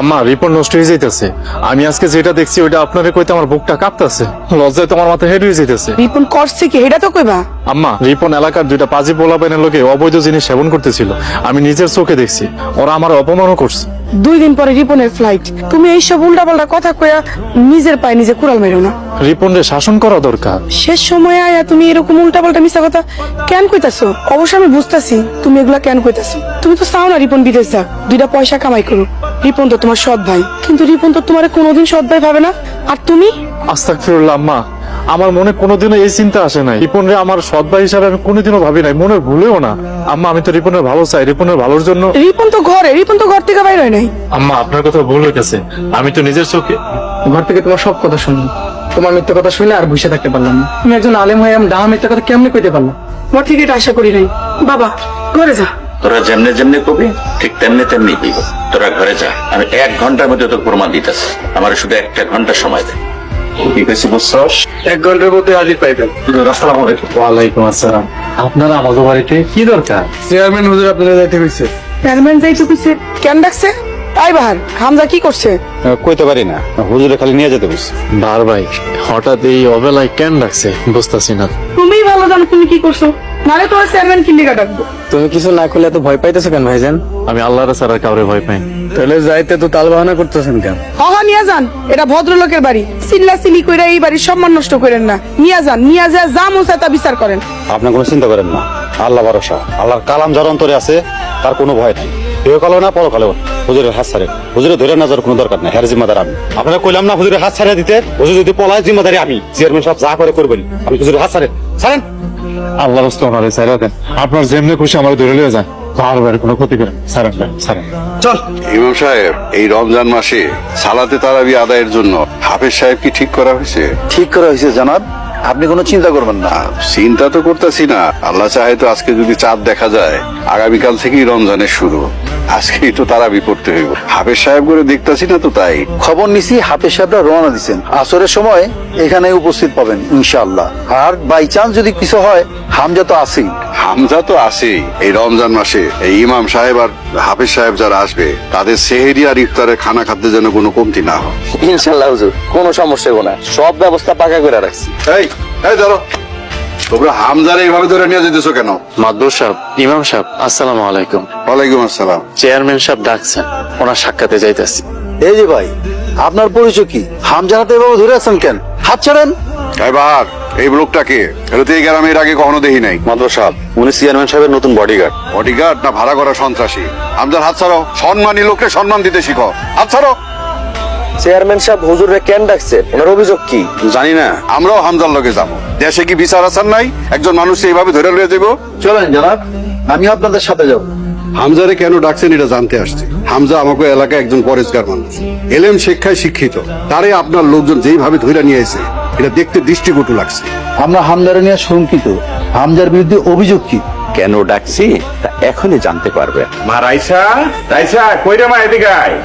আম্মা রিপোর্ট নষ্ট হয়ে যাইতেছে। আমি আজকে যেটা দেখছি ওইটা আপনারে কইতে আমার বুকটা কাঁপতেছে। লজ্জায় তোমার মাথা হেড হয়ে যাইতেছে। রিপন করছে কি? এটা তো কইবা? আম্মা রিপন এলাকার দুইটা পাজি পোলাপাইনের লোকে অবৈধ জিনিস সেবন করতেছিল। আমি নিজের চোখে দেখছি। ওরা আমার অপমানও করছে। দুই দিন পরে রিপনের ফ্লাইট তুমি এইসব উল্টাপাল্টা কথা কইয়া নিজের পায়ে নিজে কুড়াল মেরো না। রিপনরে শাসন করা দরকার। শেষ সময় আয়া তুমি এরকম উল্টাপাল্টা মিশা কথা কেন কইতাছো? অবশ্য আমি বুঝতাছি তুমি এগুলা কেন কইতাছো? তুমি তো চাও না রিপন বিদেশ যাক দুইটা পয়সা কামাই করো রিপন তো তোমার সৎ ভাই। কিন্তু রিপন তো তোমার কোনোদিন সৎ ভাই ভাবে না। আর তুমি? আস্তাক ফিরুল্লাহ আম্মা আমার মনে কোনোদিনও এই চিন্তা আসে নাই। রিপনরে আমার সৎ ভাই হিসাবে আমি কোনোদিনও ভাবি নাই। মনে ভুলেও না। আম্মা আমি তো রিপনের ভালো চাই। রিপনের ভালোর জন্য রিপন তো ঘরে। রিপন তো ঘর থেকে বাইর হয় নাই। আম্মা আপনার কথা ভুল হইতেছে। আমি তো নিজের চোখে ঘর থেকে তোমার সব কথা শুনি। তোমার মিথ্যা কথা শুনে আর বসে থাকতে পারলাম না। তুমি একজন আলেম হয়ে আমি ডাহা মিথ্যা কথা কেমনে কইতে পারলাম ঘর থেকে এটা আশা করি নাই। বাবা ঘরে যা। তোরা যেমনে যেমনে কবি ঠিক তেমনি তেমনি দিব তোরা ঘরে যা। আমি এক ঘণ্টার মধ্যে তোর প্রমাণ দিতেছি। আমার শুধু একটা ঘণ্টা সময় দে। ঠিক আছে বুঝছস? এক ঘণ্টার মধ্যে হাজির পাইবেন আসসালামু আলাইকুম। ওয়ালাইকুম আসসালাম। আপনারা আমাদের বাড়িতে কি দরকার? চেয়ারম্যান হুজুর আপনারা যাইতে হয়েছে চেয়ারম্যান যাইতে কইছে। কেন ডাকছে? তাই বাহার হামজা কি করছে? কইতে পারি না। হুজুরে খালি নিয়ে যেতে বলছে বার ভাই হঠাৎ এই অবেলায় কেন ডাকছে? বুঝতেছি না। তুমি ভালো জানো তুমি কি করছ। নালে তোমার চেয়ারম্যান ডাকবো তুমি কিছু না করলে এত ভয় পাইতেছো কেন ভাইজান? আমি আল্লাহর ছাড়া কাউরে ভয় পাই তাহলে যাইতে তো তাল বাহানা করতেছেন কেন? হহা নিয়ে যান এটা ভদ্রলোকের বাড়ি। সিল্লা সিলি কইরা এই বাড়ির সম্মান নষ্ট করেন না। নিয়ে যান নিয়ে যা যা তা বিচার করেন। আপনি কোনো চিন্তা করেন না। আল্লাহ ভরসা। আল্লাহর কালাম যার অন্তরে আছে তার কোনো ভয় নাই। কেউ কালো না পরকালেও হুজুরের হাত ছাড়ে হুজুরে ধরে না যাওয়ার কোনো দরকার নাই। হ্যার জিম্মাদার আমি। আপনারা কইলাম না হুজুরের হাত ছাড়িয়ে দিতে। হুজুর যদি পলায় জিম্মাদারি আমি। চেয়ারম্যান সব যা করে করবেন। আমি হুজুরের হাত ছাড়েন। ছাড়েন। আল্লাহর হস্তে ওনারে ছাইরা দেন। আপনার যেমনি খুশি আমার ধরে লিয়ে যান। কোনো ক্ষতি করেন সারেন ইমাম সাহেব এই রমজান মাসে সালাতে তারাবি আদায়ের জন্য হাফেজ সাহেব কি ঠিক করা হয়েছে? ঠিক করা হয়েছে জানাব। আপনি কোনো চিন্তা করবেন না। চিন্তা তো করতেছি না। আল্লাহ চাহে তো আজকে যদি চাঁদ দেখা যায় আগামীকাল থেকেই রমজানের শুরু। আজকেই তো তারাবি পড়তে হইব। হাফেজ সাহেব করে দেখতাছি না তো তাই। খবর নিছি হাফেজ সাহেবরা রওনা দিচ্ছেন আসরের সময় এখানে উপস্থিত পাবেন ইনশাআল্লাহ। আর বাই চান্স যদি কিছু হয় হামজা তো আছেই। হামজা তো আছেই। এই রমজান মাসে এই ইমাম সাহেব আর হাফেজ সাহেব যারা আসবে তাদের সেহেরি আর ইফতারের খানা খাদ্যের যেন কোনো কমতি না হয়। ইনশাল্লাহ হুজুর কোনো সমস্যা হব না। সব ব্যবস্থা পাকা করে রাখছি। এই এই ধরো। তোমরা হামজারে এইভাবে ধরে নিয়ে যেতেছো কেন? মাদবর সাহেব ইমাম সাহেব আসসালামু আলাইকুম। ওয়ালাইকুম আসসালাম। চেয়ারম্যান সাহেব ডাকছেন ওনার সাক্ষাতে যাইতেছি। এই যে ভাই আপনার পরিচয় কি? হামজানাতে এভাবে ধরে আছেন কেন? হাত ছাড়েন। এই বাহার এই লোকটাকে এটা তো এই গ্রামে এর আগে কখনো দেখি নাই। মাদ্রাস সাহেব উনি চেয়ারম্যান সাহেবের নতুন বডিগার্ড বডিগার্ড না ভাড়া করা সন্ত্রাসী? হামজার হাত ছাড়ো। সম্মানী লোককে সম্মান দিতে শিখো। হাত ছাড়ো। চেয়ারম্যান সাহেব হুজুরে কেন ডাকছে? ওনার অভিযোগ কি? জানি না। আমরাও হামজার লগে যাব। দেশে কি বিচার আসার নাই? একজন মানুষ এইভাবে ধরে লয়ে যাব? চলেন জানাব আমি আপনাদের সাথে যাব। হামজারে কেন ডাকছেন এটা জানতে আসছে। হামজা আমাকে এলাকায় একজন পরিষ্কার মানুষ। এলেম শিক্ষায় শিক্ষিত। তারে আপনার লোকজন যেইভাবে ধরে নিয়ে এসে এটা দেখতে দৃষ্টিকটু লাগছে। আমরা হামজারে নিয়ে শঙ্কিত। হামজার বিরুদ্ধে অভিযোগ কি? কেন ডাকছি? তা এখনই জানতে পারবে। মা রাইসা রাইসা কইরে মা এদিকে আয়?